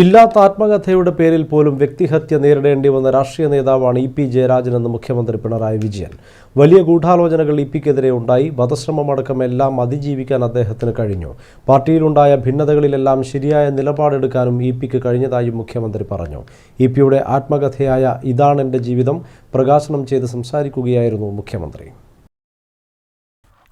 ഇല്ലാത്ത ആത്മകഥയുടെ പേരിൽ പോലും വ്യക്തിഹത്യ നേരിടേണ്ടി വന്ന രാഷ്ട്രീയ നേതാവാണ് ഇ പി ജയരാജനെന്ന് മുഖ്യമന്ത്രി പിണറായി വിജയൻ. വലിയ ഗൂഢാലോചനകൾ ഇ പിക്കെതിരെ ഉണ്ടായി. വധശ്രമമടക്കം എല്ലാം അതിജീവിക്കാൻ അദ്ദേഹത്തിന് കഴിഞ്ഞു. പാർട്ടിയിലുണ്ടായ ഭിന്നതകളിലെല്ലാം ശരിയായ നിലപാടെടുക്കാനും ഇ പിക്ക് കഴിഞ്ഞതായും മുഖ്യമന്ത്രി പറഞ്ഞു. ഇ പിയുടെ ആത്മകഥയായ ഇതാണെന്റെ ജീവിതം പ്രകാശനം ചെയ്ത് സംസാരിക്കുകയായിരുന്നു മുഖ്യമന്ത്രി.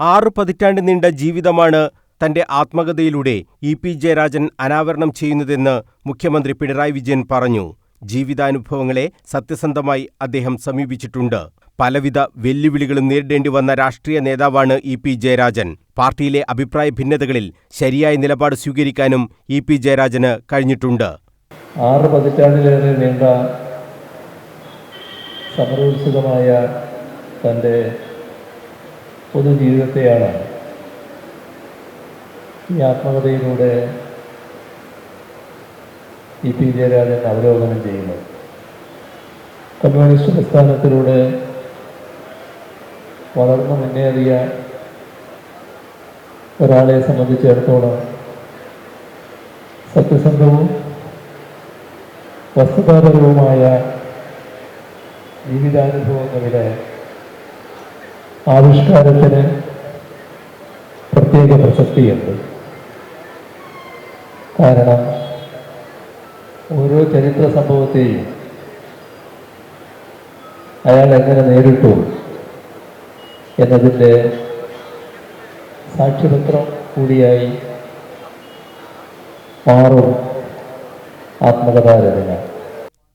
ആറ് പതിറ്റാണ്ട് നീണ്ട ജീവിതമാണ് തന്റെ ആത്മകഥയിലൂടെ ഇ പി ജയരാജൻ അനാവരണം ചെയ്യുന്നതെന്ന് മുഖ്യമന്ത്രി പിണറായി വിജയൻ പറഞ്ഞു. ജീവിതാനുഭവങ്ങളെ സത്യസന്ധമായി അദ്ദേഹം സമീപിച്ചിട്ടുണ്ട്. പലവിധ വെല്ലുവിളികളും നേരിടേണ്ടി വന്ന രാഷ്ട്രീയ നേതാവാണ് ഇ പി ജയരാജൻ. പാർട്ടിയിലെ അഭിപ്രായ ഭിന്നതകളിൽ ശരിയായ നിലപാട് സ്വീകരിക്കാനും ഇ പി ജയരാജന് കഴിഞ്ഞിട്ടുണ്ട്. ആറ് പതിറ്റാണ്ടിലേറെ നീണ്ട സമരോത്സുകമായ തന്റെ പൊതുജീവിതത്തെയാണ് ഈ ആത്മകഥയിലൂടെ ഇ പി ജയരാജൻ അവലോകനം ചെയ്യുന്നത് കമ്മ്യൂണിസ്റ്റ് പ്രസ്ഥാനത്തിലൂടെ വളർന്നു മുന്നേറിയ ഒരാളെ സംബന്ധിച്ചിടത്തോളം സത്യസന്ധവും വസ്തുതാപരവുമായ ജീവിതാനുഭവങ്ങളുടെ ആവിഷ്കാരത്തിന് പ്രത്യേക പ്രസക്തിയുണ്ട്. കാരണം ഓരോ ചരിത്ര സംഭവത്തെയും അയാൾ എങ്ങനെ നേരിട്ടു എന്നതിന്റെ സാക്ഷ്യപത്രം കൂടിയായി മാറും ആത്മകഥാരചന.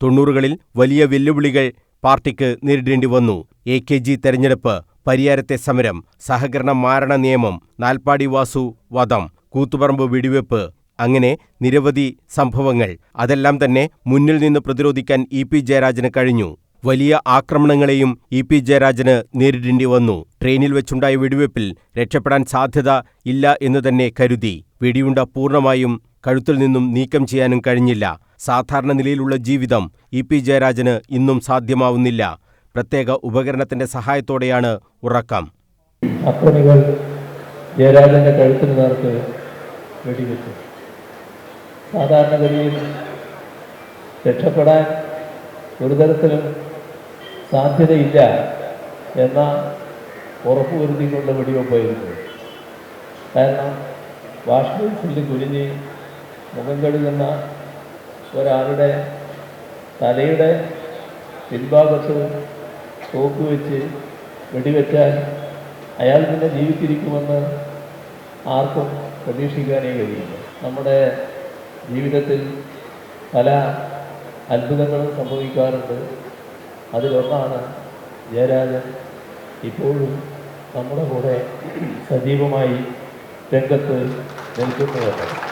തൊണ്ണൂറുകളിൽ വലിയ വെല്ലുവിളികൾ പാർട്ടിക്ക് നേരിടേണ്ടി വന്നു. എ കെ ജി തെരഞ്ഞെടുപ്പ് പരിയാരത്തെ സമരം സഹകരണ മാരണ നിയമം നാൽപ്പാടി വാസു വധം കൂത്തുപറമ്പ് വെടിവെപ്പ് അങ്ങനെ നിരവധി സംഭവങ്ങൾ. അതെല്ലാം തന്നെ മുന്നിൽ നിന്ന് പ്രതിരോധിക്കാൻ ഇ പി ജയരാജന് കഴിഞ്ഞു. വലിയ ആക്രമണങ്ങളെയും ഇ പി ജയരാജന് നേരിടേണ്ടി വന്നു. ട്രെയിനിൽ വെച്ചുണ്ടായ വെടിവെപ്പിൽ രക്ഷപ്പെടാൻ സാധ്യത ഇല്ല എന്ന് തന്നെ കരുതി. വെടിയുണ്ട പൂർണമായും കഴുത്തിൽ നിന്നും നീക്കം ചെയ്യാനും കഴിഞ്ഞില്ല. സാധാരണ നിലയിലുള്ള ജീവിതം ഇ പി ജയരാജന് ഇന്നും സാധ്യമാവുന്നില്ല. പ്രത്യേക ഉപകരണത്തിന്റെ സഹായത്തോടെയാണ് ഉറക്കം. അക്രമികൾ ജയരാജന്റെ കഴുത്തിന് നേർക്ക് വെടിവെച്ചു. സാധാരണഗതിയിൽ രക്ഷപ്പെടാൻ ഒരു തരത്തിലും സാധ്യതയില്ല എന്ന ഉറപ്പുവരുത്തിക്കൊണ്ട് വെടിവെപ്പായിരുന്നു കാരണം വാഷ് ബേസിൽ കുരിഞ്ഞ് മുഖം കഴുകുന്ന ഒരാളുടെ തലയുടെ പിൻഭാഗത്ത് തോക്ക് വെച്ച് വെടിവെച്ചാൽ അയാൾ പിന്നെ ജീവിച്ചിരിക്കുമെന്ന് ആർക്കും പ്രതീക്ഷിക്കാനേ കഴിയില്ല. നമ്മുടെ ജീവിതത്തിൽ പല അത്ഭുതങ്ങളും സംഭവിക്കാറുണ്ട്. അതിലൊന്നാണ് ജയരാജൻ. ഇപ്പോഴും നമ്മുടെ കൂടെ സജീവമായി രംഗത്ത് നിൽക്കുന്നത്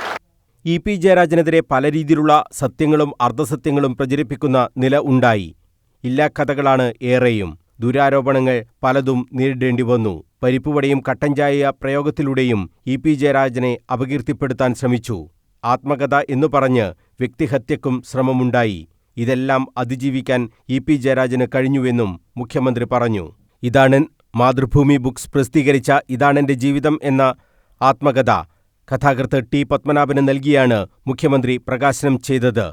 ഇ പി ജയരാജനെതിരെ പല രീതിയിലുള്ള സത്യങ്ങളും അർദ്ധസത്യങ്ങളും പ്രചരിപ്പിക്കുന്ന നില ഉണ്ടായി. ഇല്ലാ കഥകളാണ് ഏറെയും. ദുരാരോപണങ്ങൾ പലതും നേരിടേണ്ടി വന്നു. പരിപ്പുവടയും കട്ടഞ്ചായ പ്രയോഗത്തിലൂടെയും ഇ പി ജയരാജനെ അപകീർത്തിപ്പെടുത്താൻ ശ്രമിച്ചു. ആത്മകഥ എന്നു പറഞ്ഞ് വ്യക്തിഹത്യക്കും ശ്രമമുണ്ടായി. ഇതെല്ലാം അതിജീവിക്കാൻ ഇ പി ജയരാജന് കഴിഞ്ഞുവെന്നും മുഖ്യമന്ത്രി പറഞ്ഞു. ഇതാണ് മാതൃഭൂമി ബുക്സ് പ്രസിദ്ധീകരിച്ച ഇതാണെന്റെ ജീവിതം എന്ന ആത്മകഥ. കഥാകൃത്ത് ടി പത്മനാഭന് നൽകിയാണ് മുഖ്യമന്ത്രി പ്രകാശനം ചെയ്തത്.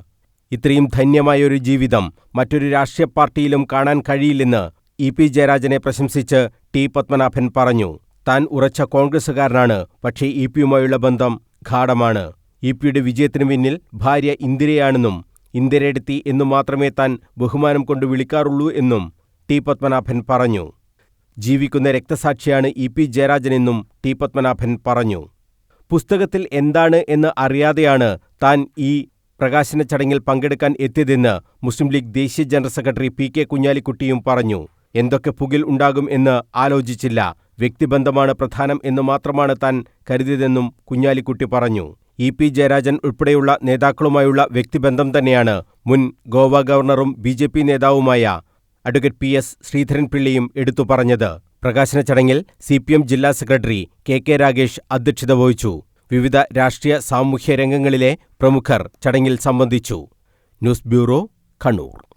ഇത്രയും ധന്യമായൊരു ജീവിതം മറ്റൊരു രാഷ്ട്രീയ പാർട്ടിയിലും കാണാൻ കഴിയില്ലെന്ന് ഇ പി ജയരാജനെ പ്രശംസിച്ച് ടി പത്മനാഭൻ പറഞ്ഞു. താൻ ഉറച്ച കോൺഗ്രസുകാരനാണ് പക്ഷേ ഇ പിയുമായുള്ള ബന്ധം ഗാഠമാണ് ഇ പിയുടെ വിജയത്തിനു പിന്നിൽ ഭാര്യ ഇന്ദിരയാണെന്നും ഇന്ദിരയെടുത്തി എന്നു മാത്രമേ താൻ ബഹുമാനം കൊണ്ട് വിളിക്കാറുള്ളൂ എന്നും ടി പത്മനാഭൻ പറഞ്ഞു. ജീവിക്കുന്ന രക്തസാക്ഷിയാണ് ഇ പി ജയരാജനെന്നും ടി പത്മനാഭൻ പറഞ്ഞു. പുസ്തകത്തിൽ എന്താണ് എന്ന് അറിയാതെയാണ് താൻ ഈ പ്രകാശന ചടങ്ങിൽ പങ്കെടുക്കാൻ എത്തിയതെന്ന് മുസ്ലിം ലീഗ് ദേശീയ ജനറൽ സെക്രട്ടറി പി കെ കുഞ്ഞാലിക്കുട്ടിയും പറഞ്ഞു. എന്തൊക്കെ പുകിൽ ഉണ്ടാകും എന്ന് ആലോചിച്ചില്ല. വ്യക്തിബന്ധമാണ് പ്രധാനം എന്ന് മാത്രമാണ് താൻ കരുതിയതെന്നും കുഞ്ഞാലിക്കുട്ടി പറഞ്ഞു. ഇ പി ജയരാജൻ ഉൾപ്പെടെയുള്ള നേതാക്കളുമായുള്ള വ്യക്തിബന്ധം തന്നെയാണ് മുൻ ഗോവ ഗവർണറും ബി ജെ പി നേതാവുമായ അഡ്വക്കേറ്റ് പി എസ് ശ്രീധരൻപിള്ളിയും എടുത്തു പറഞ്ഞത്. പ്രകാശന ചടങ്ങിൽ സി പി എം ജില്ലാ സെക്രട്ടറി കെ കെ രാഗേഷ് അധ്യക്ഷത വഹിച്ചു. വിവിധ രാഷ്ട്രീയ സാമൂഹ്യ രംഗങ്ങളിലെ പ്രമുഖർ ചടങ്ങിൽ സംബന്ധിച്ചു. News bureau Kannur.